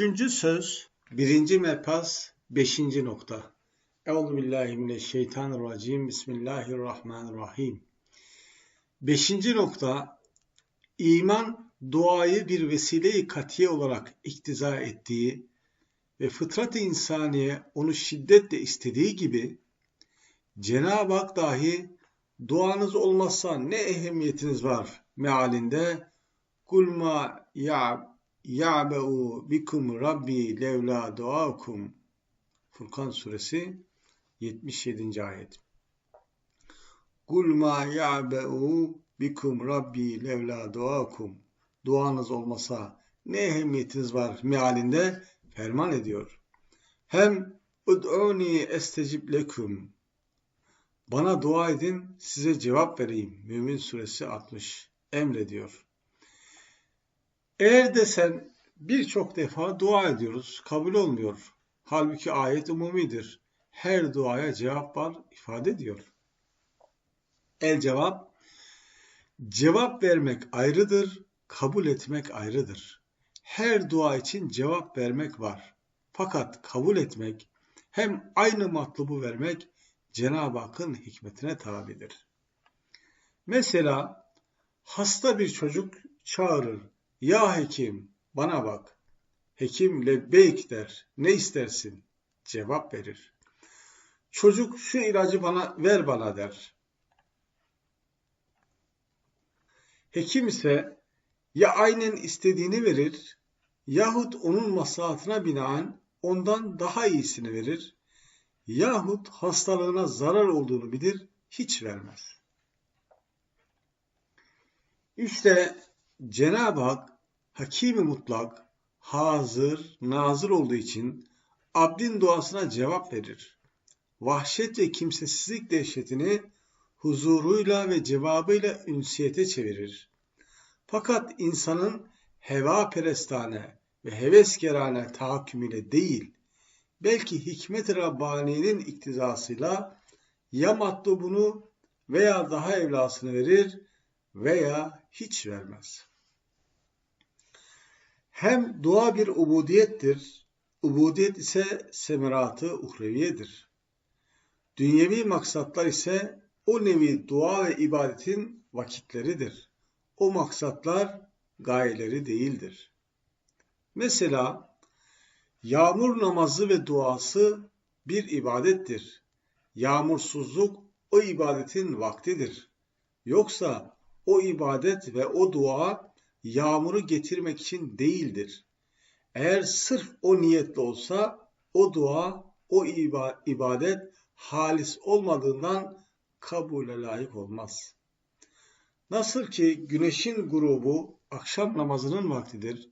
23. söz 1. mefaz 5. nokta. Euzu billahi mineşşeytanirracim. Bismillahirrahmanirrahim. 5. nokta iman duayı bir vesile-i katiye olarak iktiza ettiği ve fıtrat-ı insaniye onu şiddetle istediği gibi Cenab-ı Hak dahi duanız olmazsa ne ehemmiyetiniz var mealinde kul ma ya ya'be'u bikum rabbi levla duakum Furkan suresi 77. ayet. Kul ma ya'be'u bikum rabbi levla duakum duanız olmasa ne ehemmiyetiniz var mealinde ferman ediyor. Hem ud'uni estecib lekum bana dua edin size cevap vereyim. Mümin suresi 60 emrediyor. Eğer de sen birçok defa dua ediyoruz, kabul olmuyor. Halbuki ayet umumidir. Her duaya cevap var ifade ediyor. El cevap, cevap vermek ayrıdır, kabul etmek ayrıdır. Her dua için cevap vermek var. Fakat kabul etmek hem aynı matlubu vermek Cenab-ı Hakk'ın hikmetine tabidir. Mesela hasta bir çocuk çağırır. Ya hekim bana bak. Hekim lebbeyk der. Ne istersin? Cevap verir. Çocuk şu ilacı bana ver bana der. Hekim ise ya aynen istediğini verir yahut onun maslahatına binaen ondan daha iyisini verir yahut hastalığına zarar olduğunu bilir, hiç vermez. İşte Cenab-ı Hak Hakimi mutlak, hazır, nazır olduğu için abdin duasına cevap verir. Vahşet ve kimsesizlik dehşetini huzuruyla ve cevabıyla ünsiyete çevirir. Fakat insanın heva perestane ve heveskerane tahakkümüyle değil, belki hikmet-i Rabbani'nin iktizasıyla ya matlubunu veya daha evlasını verir veya hiç vermez. Hem dua bir ubudiyettir, ubudiyet ise semeratı uhreviyedir. Dünyevi maksatlar ise o nevi dua ve ibadetin vakitleridir. O maksatlar gayeleri değildir. Mesela Yağmur namazı ve duası bir ibadettir. Yağmursuzluk o ibadetin vaktidir. Yoksa o ibadet ve o dua yağmuru getirmek için değildir. Eğer sırf o niyetli olsa o dua, o ibadet halis olmadığından kabule layık olmaz. Nasıl ki güneşin grubu akşam namazının vaktidir,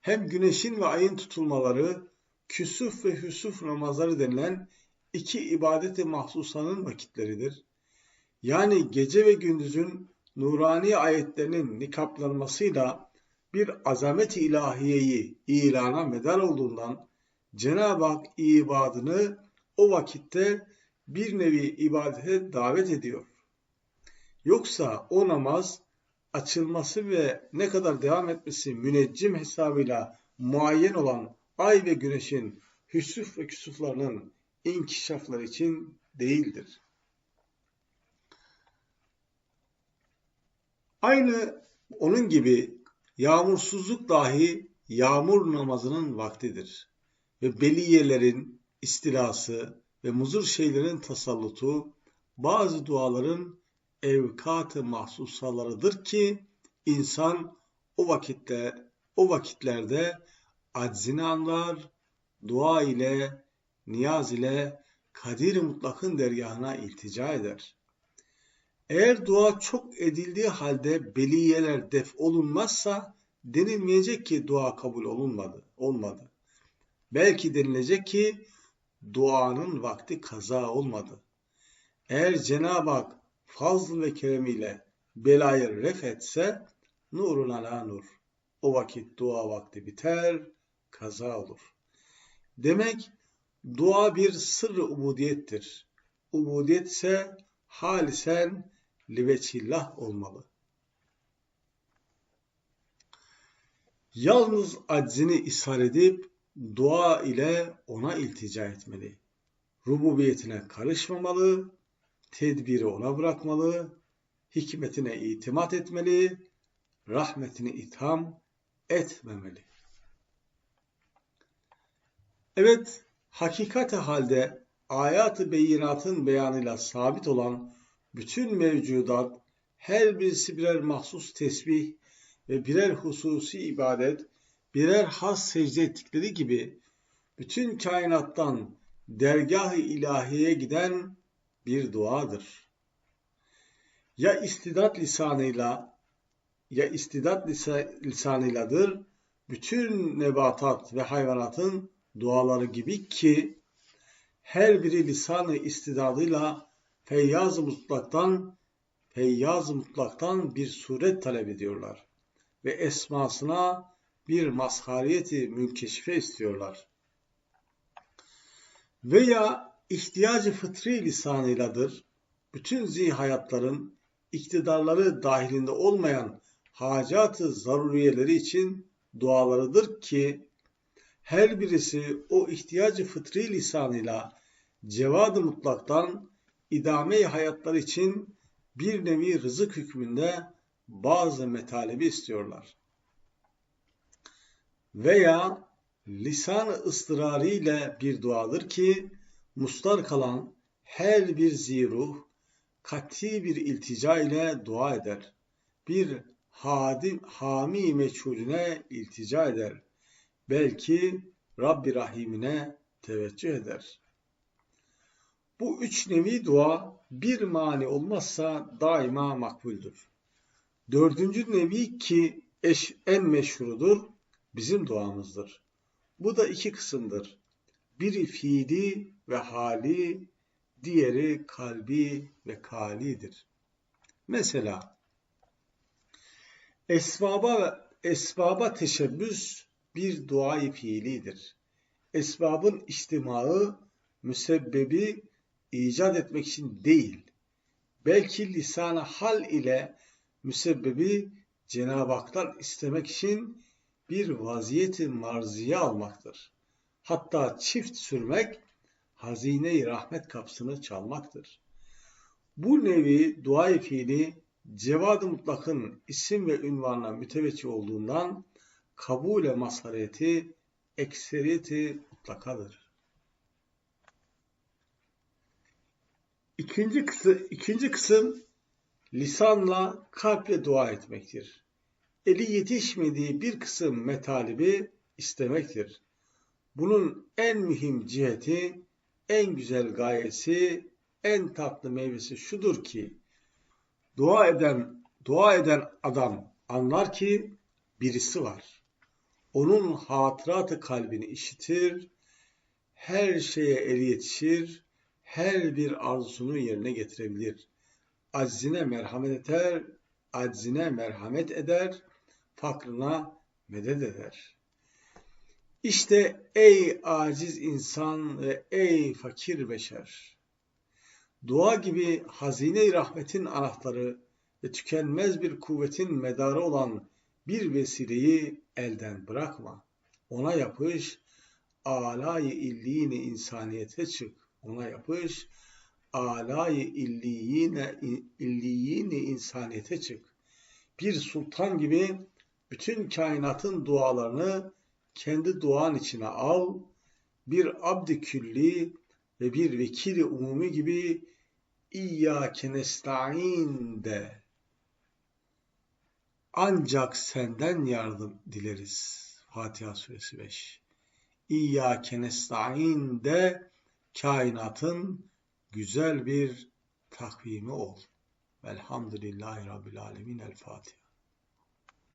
hem güneşin ve ayın tutulmaları, küsuf ve hüsuf namazları denilen iki ibadeti mahsusanın vakitleridir. Yani gece ve gündüzün nurani ayetlerinin nikaplanmasıyla bir azamet-i ilahiyeyi ilana medar olduğundan Cenab-ı Hak ibadını o vakitte bir nevi ibadete davet ediyor. Yoksa o namaz açılması ve ne kadar devam etmesi müneccim hesabıyla muayyen olan ay ve güneşin hüsuf ve küsuflarının inkişafları için değildir. Aynı onun gibi yağmursuzluk dahi yağmur namazının vaktidir. Ve beliyelerin istilası ve muzur şeylerin tasallutu bazı duaların evkat-ı mahsusalarıdır ki insan o vakitte o vakitlerde aczini anlar, dua ile, niyaz ile kadir mutlakın dergahına iltica eder. Eğer dua çok edildiği halde beliyeler def olunmazsa denilmeyecek ki dua kabul olunmadı, olmadı. Belki denilecek ki duanın vakti kaza olmadı. Eğer Cenab-ı Hak fazl ve keremiyle belayı ref etse nurun ala nur. O vakit dua vakti biter, kaza olur. Demek dua bir sırrı ubudiyettir. Ubudiyet ise halisen liveçillah olmalı. Yalnız aczini ishar edip dua ile ona iltica etmeli. Rububiyetine karışmamalı, tedbiri ona bırakmalı, hikmetine itimat etmeli, rahmetini itham etmemeli. Evet, hakikati halde ayat-ı beyinatın beyanıyla sabit olan bütün mevcudat her birisi birer mahsus tesbih ve birer hususi ibadet, birer has secde ettikleri gibi bütün kainattan dergah-ı ilahiyeye giden bir duadır. Ya istidat lisanıyla ya istidat lisanıyladır bütün nebatat ve hayvanatın duaları gibi ki her biri lisanı istidadıyla feyyaz mutlaktan feyyaz mutlaktan bir suret talep ediyorlar ve esmasına bir mazhariyeti münkeşife istiyorlar. Veya ihtiyacı fıtri lisanıyladır, bütün zihayatların iktidarları dahilinde olmayan hacatı zaruriyeleri için dualarıdır ki her birisi o ihtiyacı fıtri lisanıyla cevad-ı mutlaktan idame hayatlar için bir nevi rızık hükmünde bazı metalebi istiyorlar. Veya lisan-ı ıstırarı ile bir duadır ki mustar kalan her bir ziruh kat'i bir iltica ile dua eder. Bir hadim, hami meçhulüne iltica eder. Belki Rabbi Rahim'ine teveccüh eder. Bu üç nevi dua bir mani olmazsa daima makbuldür. Dördüncü nevi ki eş, en meşhurudur bizim duamızdır. Bu da iki kısımdır. Biri fiili ve hali, diğeri kalbi ve kalidir. Mesela esbaba esbaba teşebbüs bir duayı fiilidir. Esbabın içtimaı müsebbebi icat etmek için değil, belki lisanı hal ile müsebbebi Cenab-ı Hak'tan istemek için bir vaziyeti marziye almaktır. Hatta çift sürmek hazine-i rahmet kapısını çalmaktır. Bu nevi dua fiili cevad-ı mutlakın isim ve ünvanına müteveccih olduğundan kabule mazhareti ekseriyeti mutlakadır. İkinci kısım, ikinci kısım lisanla kalple dua etmektir. Eli yetişmediği bir kısım metalibi istemektir. Bunun en mühim ciheti, en güzel gayesi, en tatlı meyvesi şudur ki dua eden dua eden adam anlar ki birisi var. Onun hatıratı kalbini işitir, her şeye eli yetişir, her bir arzusunu yerine getirebilir. Aczine merhamet eder, aczine merhamet eder, fakrına medet eder. İşte ey aciz insan ve ey fakir beşer. Dua gibi hazine-i rahmetin anahtarı ve tükenmez bir kuvvetin medarı olan bir vesileyi elden bırakma. Ona yapış, alay-ı illiyine insaniyete çık. Ona yapış, alay-ı illiyine, illiyine insaniyete çık. Bir sultan gibi bütün kainatın dualarını kendi duan içine al, bir abd külli ve bir vekili umumi gibi İyyâke nesta'in de. Ancak senden yardım dileriz. Fatiha suresi 5. İyyâke nesta'in de kainatın güzel bir takvimi ol. Velhamdülillahi Rabbil Alemin. El Fatiha.